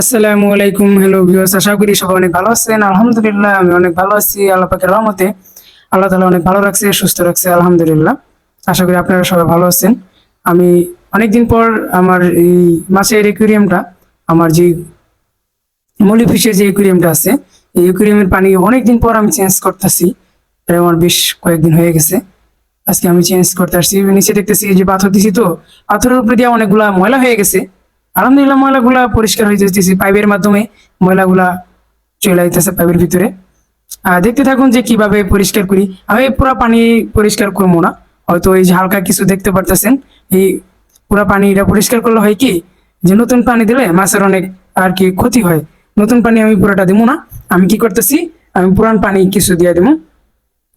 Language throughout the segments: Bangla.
আসসালামু আলাইকুম হ্যালো ভিউয়ার্স আশা করি সবাই অনেক ভালো আছেন। আলহামদুলিল্লাহ, আমি অনেক ভালো আছি আল্লাহ পাকের রহমতে। আল্লাহ তাআলা অনেক ভালো রাখছে, সুস্থ রাখছে, আলহামদুলিল্লাহ। আশা করি আপনারা সবাই ভালো আছেন। আমি অনেকদিন পর আমার এই মাছের একুরিয়ামটা আমার যে মলি ফিশের যে একুরিয়ামটা আছে, এই একুরিয়ামের পানি অনেকদিন পর আমি চেঞ্জ করতেছি। প্রায় আমার বেশ কয়েকদিন হয়ে গেছে। আজকে আমি চেঞ্জ করতে আসছি। নিচে দেখতেছি যে পাথর দিছি তো, পাথরের উপরে দিয়ে অনেকগুলা ময়লা হয়ে গেছে। আলহামদুলিল্লাহ, ময়লাগুলা পরিষ্কার হয়ে যেতেছে পাইপের মাধ্যমে ময়লাগুলা চলে যাইতেছে পাইপের ভিতরে। দেখতে থাকুন যে কীভাবে পরিষ্কার করি। আমি পুরো পানি পরিষ্কার করব না, হয়তো এই হালকা কিছু দেখতে পারতেছেন, এই পুরো পানিটা পরিষ্কার করলে হয় কি, যে নতুন পানি দিলে মাছের অনেক আর কি ক্ষতি হয়। নতুন পানি আমি পুরোটা দেবো না, আমি কি করতেছি, আমি পুরান পানি কিছু দিয়ে দেবো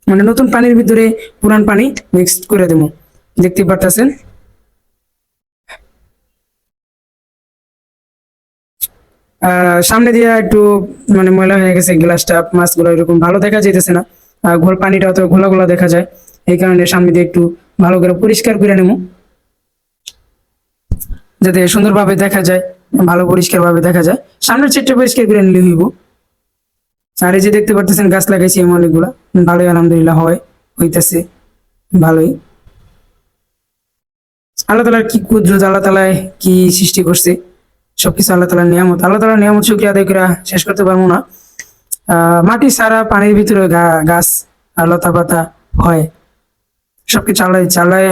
মানে নতুন পানির ভিতরে পুরান পানি মিক্সড করে দেবো দেখতে পারতেছেন? সামনে দিয়ে একটু মানে ময়লা হয়ে গেছে, গ্লাসটা, মাছগুলো এরকম ভালো দেখা যেতেছে না। ঘোল পানিটা অত ঘোলা ঘোলা দেখা যায়। এই কারণে সামনে দিয়ে একটু ভালো করে পরিষ্কার করে নেব। যাতে সুন্দরভাবে দেখা যায়, ভালো পরিষ্কার ভাবে দেখা যায়। সামনের চেটটা পরিষ্কার করে নিলে হইব। আর এই যে দেখতে পারতেছেন, গাছ লাগাইছি এমন অনেকগুলা। ভালোই, আলহামদুলিল্লাহ হয়, হইতেছে, ভালোই। আল্লাহ তালার কি কুদরত, আল্লাহ তালায় কি সৃষ্টি করছে? সবকিছু আল্লাহ তালার নিয়ামত। আল্লাহ তালার নিয়ামত শুক্রিয়া আদায় করে শেষ করতে পারব না। মাটি সারা পানির ভিতরে গাছ আর লতা পাতা হয়। সবকিছু চালায় চালায়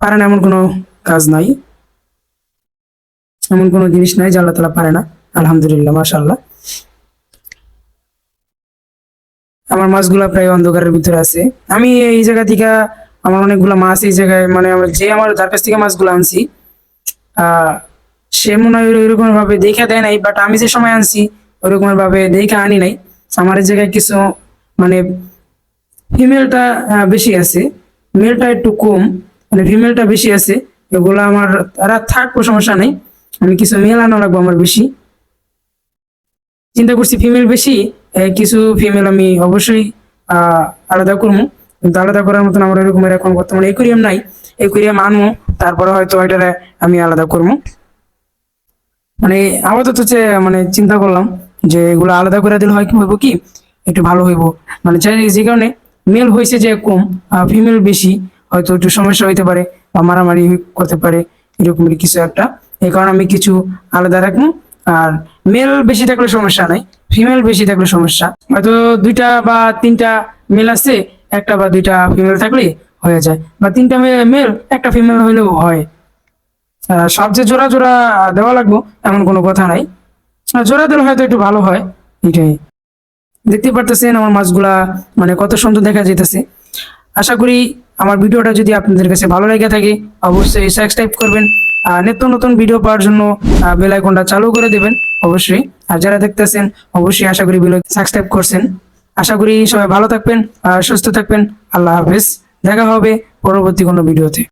পারে না এমন কোনো কাজ নাই। এমন কোনো জিনিস নাই যে আল্লাহ তালা পারে না। আলহামদুলিল্লাহ মাশাল্লাহ আমার মাছগুলা প্রায় অন্ধকারের ভিতরে আছে। আমি এই জায়গা থেকে আমার অনেকগুলা মাছ এই জায়গায় মানে যে আমার যার কাছ থেকে মাছগুলো আনছি, আহ সে মনে হয় ওইরকম ভাবে দেখে দেয় নাই বাট আমি যে সময় আনছি ওইরকম ভাবে দেখে আনি নাই। আমার জায়গায় কিছু মানে ফিমেলটা বেশি আছে। মেলটা একটু কম মানে ফিমেলটা বেশি আছে। এগুলো আমার রাত থাকব সমস্যা নেই। আমি কিছু মেল আনা লাগবো আমার বেশি। চিন্তা করছি ফিমেল বেশি কিছু ফিমেল আমি অবশ্যই আলাদা করব। কিন্তু আলাদা করার মতন আমার এরকমের এখন বর্তমানে একুরিয়াম নাই। একুরিয়াম আনব, তারপরে হয়তো এটারে আমি আলাদা করব। মানে আপাতত হচ্ছে মানে চিন্তা করলাম যে এগুলো আলাদা করে দিলে হয় কি হইব কি? একটু ভালো হইব। মানে যে কারণে মেল হয়েছে যে কম ফিমেল বেশি, হয়তো একটু সমস্যা হইতে পারে বা মারামারি করতে পারে এরকমের কিছু একটা। এই কারণে আমি কিছু আলাদা রাখব। আর মেল বেশি থাকলে সমস্যা নাই ফিমেল বেশি থাকলে সমস্যা। হয়তো দুইটা বা তিনটা মেল আছে, একটা বা দুইটা ফিমেল থাকলে হয়ে যায়। বা তিনটা মেল একটা ফিমেল হইলেও হয়। সব যে জোড়া জোড়া দেওয়া লাগবো, এমন কোনো কথা নাই। জোড়া দিলে হয়তো একটু ভালো হয়, এটাই। দেখতে পারতেছেন আমার মাছগুলা মানে কত সুন্দর দেখা যেতেছে আশা করি আমার ভিডিওটা যদি আপনাদের কাছে ভালো লেগে থাকে, অবশ্যই সাবস্ক্রাইব করবেন, আর নিত্য নতুন ভিডিও পাওয়ার জন্য বেল আইকনটা চালু করে দেবেন, অবশ্যই। আর যারা দেখতেছেন, অবশ্যই আশা করি বেল সাবস্ক্রাইব করছেন। আশা করি সবাই ভালো থাকবেন, আর সুস্থ থাকবেন। আল্লাহ হাফেজ। দেখা হবে পরবর্তী কোনো ভিডিওতে